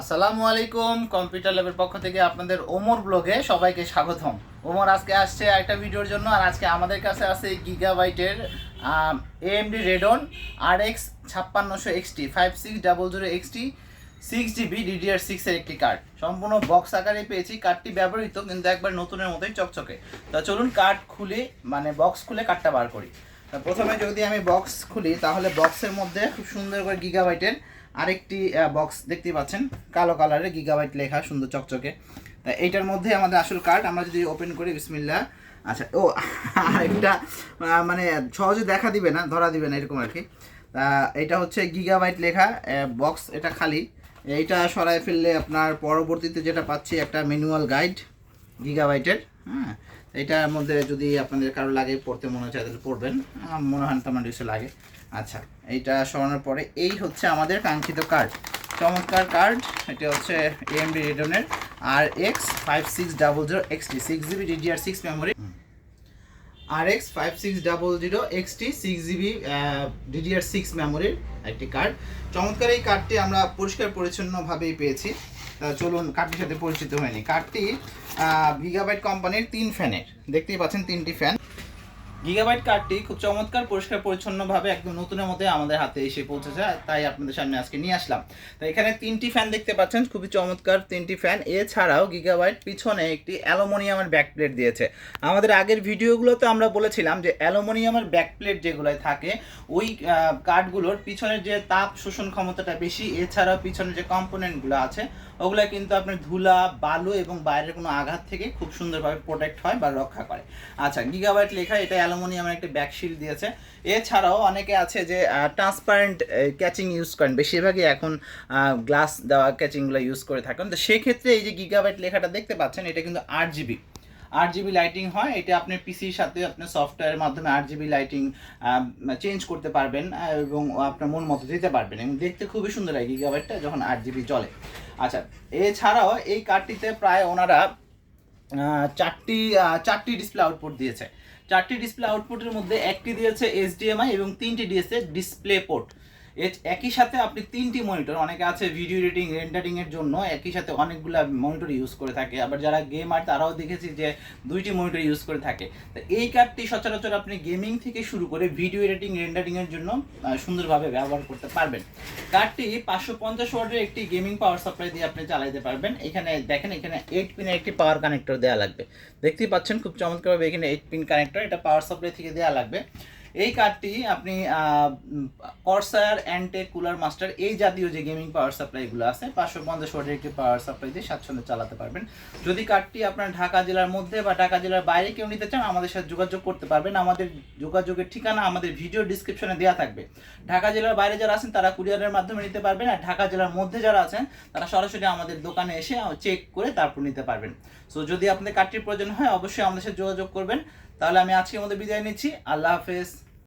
আসসালামু আলাইকুম কম্পিউটার ল্যাবের পক্ষ থেকে আপনাদের ওমর ব্লগে সবাইকে স্বাগতম। ওমর, আজকে আসছে একটা ভিডিওর জন্য, আর আজকে আমাদের কাছে আছে গিগাবাইটের AMD Radeon R X ছাপ্পান্নশো XT five six double zero XT six GB DDR সিক্সের একটি কার্ড সম্পূর্ণ বক্স আকারে পেয়েছি কার্ডটি ব্যবহৃত, কিন্তু একবার নতুনের মতোই চকচকে। তা চলুন কার্ড খুলে মানে বক্স খুলে কার্ডটা বার করি। প্রথমে যদি আমি বক্স খুলি, তাহলে বক্সের মধ্যে খুব সুন্দর করে গিগাবাইটের আরেকটি বক্স দেখতে পাচ্ছেন, কালো কালারের গিগাবাইট লেখা, সুন্দর চকচকে। তা এইটার মধ্যে আমাদের আসল কার্ড আমরা যদি ওপেন করি বিসমিল্লা আচ্ছা ও, আরেকটা মানে সহজে দেখা দিবে না, ধরা দিবে না, এরকম আর কি। তা এটা হচ্ছে গিগাবাইট লেখা বক্স এটা খালি। এইটা সরাই ফেললে আপনার পরবর্তীতে যেটা পাচ্ছি, একটা ম্যানুয়াল গাইড গিগাবাইটের হ্যাঁ। এটার মধ্যে যদি আপনাদের কারও লাগে পড়তে মনে হচ্ছে তাহলে পড়বেন। মনে হয় না তেমন কিছু লাগে। আচ্ছা এইটা সরানোর পরে এই হচ্ছে আমাদের কাঙ্ক্ষিত কার্ড চমৎকার কার্ড এটা হচ্ছে AMD রেডনের R X five six double zero XT six GB DDR six memory R X five six double zero XT six GB DDR six মেমোরির একটি কার্ড চমৎকার এই কার্ডটি আমরা পরিষ্কার পরিচ্ছন্নভাবেই পেয়েছি। চলুন কার্ডটির সাথে পরিচিত হয়নি। কার্ডটি গিগাবাইট কোম্পানির তিন ফ্যানের। দেখতেই পাচ্ছেন তিনটি ফ্যান। গিগাবাইট কার্ডটি খুব চমৎকার, পরিষ্কার, পরিচ্ছন্নভাবে একদম নতুনের মধ্যে আমাদের হাতে এসে পৌঁছেছে, তাই আপনাদের সামনে আজকে নিয়ে আসলাম। তো এখানে তিনটি ফ্যান দেখতে পাচ্ছেন, খুবই চমৎকার তিনটি ফ্যান এছাড়াও গিগাবাইট পিছনে একটি অ্যালুমিনিয়ামের ব্যাক প্লেট দিয়েছে। আমাদের আগের ভিডিওগুলোতে আমরা বলেছিলাম যে অ্যালুমিনিয়ামের ব্যাক প্লেট যেগুলোয় থাকে, ওই কার্ডগুলোর পিছনের যে তাপ শোষণ ক্ষমতাটা বেশি, এছাড়াও পিছনের যে কম্পোনেন্টগুলো আছে ওগুলো কিন্তু আপনার ধুলা, বালু এবং বাইরের কোনো আঘাত থেকে খুব সুন্দরভাবে প্রোটেক্ট হয় বা রক্ষা করে। আচ্ছা গিগাবাইট লেখা, এটা অ্যালুমিনিয়ামের একটা ব্যাকশিল দিয়েছে। এছাড়াও অনেকে আছে যে ট্রান্সপারেন্ট ক্যাচিং ইউজ করেন। বেশিরভাগই এখন গ্লাস দেওয়া ক্যাচিংগুলো ইউজ করে থাকেন। তো সেক্ষেত্রে এই যে গিগাবাইট লেখাটা দেখতে পাচ্ছেন, এটা কিন্তু আট জিবি আট জিবি লাইটিং হয়, এটা আপনার পিসির সাথে আপনার সফটওয়্যারের মাধ্যমে আট জিবি লাইটিং চেঞ্জ করতে পারবেন এবং আপনার মন মতো দিতে পারবেন। এবং দেখতে খুবই সুন্দর লাগে গিগাবাইটটা যখন আট জিবি চলে আচ্ছা এছাড়াও এই কার্ডটিতে প্রায় ওনারা চারটি চারটি ডিসপ্লে আউটপুট দিয়েছে। চারটি ডিসপ্লে আউটপুটের মধ্যে একটি দিয়েছে এইচডিএমআই এবং তিনটি দিয়েছে ডিসপ্লে পোর্ট একই সাথে আপনি তিনটি মনিটর অনেকে আছে ভিডিও এডিটিং রেন্ডারিং এর জন্য একই সাথে অনেকগুলো মনিটর ইউজ করে থাকে। আবার যারা গেমার তারাও দেখেছি যে দুইটি মনিটর ইউজ করে থাকে। তো এই কার্ডটি সচরাচর আপনি গেমিং থেকে শুরু করে ভিডিও এডিটিং রেন্ডারিং এর জন্য সুন্দরভাবে ব্যবহার করতে পারবেন। কার্ডটি পাঁচশো পঞ্চাশ ওয়াটের একটি গেমিং পাওয়ার সাপ্লাই দিয়ে আপনি চালাইতে পারবেন। এখানে দেখেন, এখানে এইট পিনের একটি পাওয়ার কানেক্টর দেওয়া লাগবে। দেখতেই পাচ্ছেন, খুব চমৎকারভাবে এখানে এইট পিন কানেক্টর এটা পাওয়ার সাপ্লাই থেকে দেওয়া লাগবে। এই কার্ডটি আপনি কর্সার অ্যান্টেক কুলার মাস্টার এই জাতীয় যে গেমিং পাওয়ার সাপ্লাইগুলো আছে, পাঁচশো পঞ্চাশ ওয়াটের একটি পাওয়ার সাপ্লাই দিয়ে স্বাচ্ছন্দ্যে চালাতে পারবেন। যদি কার্ডটি আপনার ঢাকা জেলার মধ্যে বা ঢাকা জেলার বাইরে কেউ নিতে চান, আমাদের সাথে যোগাযোগ করতে পারবেন। আমাদের যোগাযোগের ঠিকানা আমাদের ভিডিও ডিসক্রিপশনে দেওয়া থাকবে। ঢাকা জেলার বাইরে যারা আছেন, তারা কুরিয়ারের মাধ্যমে নিতে পারবেন। আর ঢাকা জেলার মধ্যে যারা আছেন, তারা সরাসরি আমাদের দোকানে এসে চেক করে তারপর নিতে পারবেন। সো যদি আপনাদের কার্ডটির প্রয়োজন হয়, অবশ্যই আমাদের সাথে যোগাযোগ করবেন। তাহলে আমি আজকে মধ্যে বিদায় নিচ্ছি। আল্লাহ হাফেজ।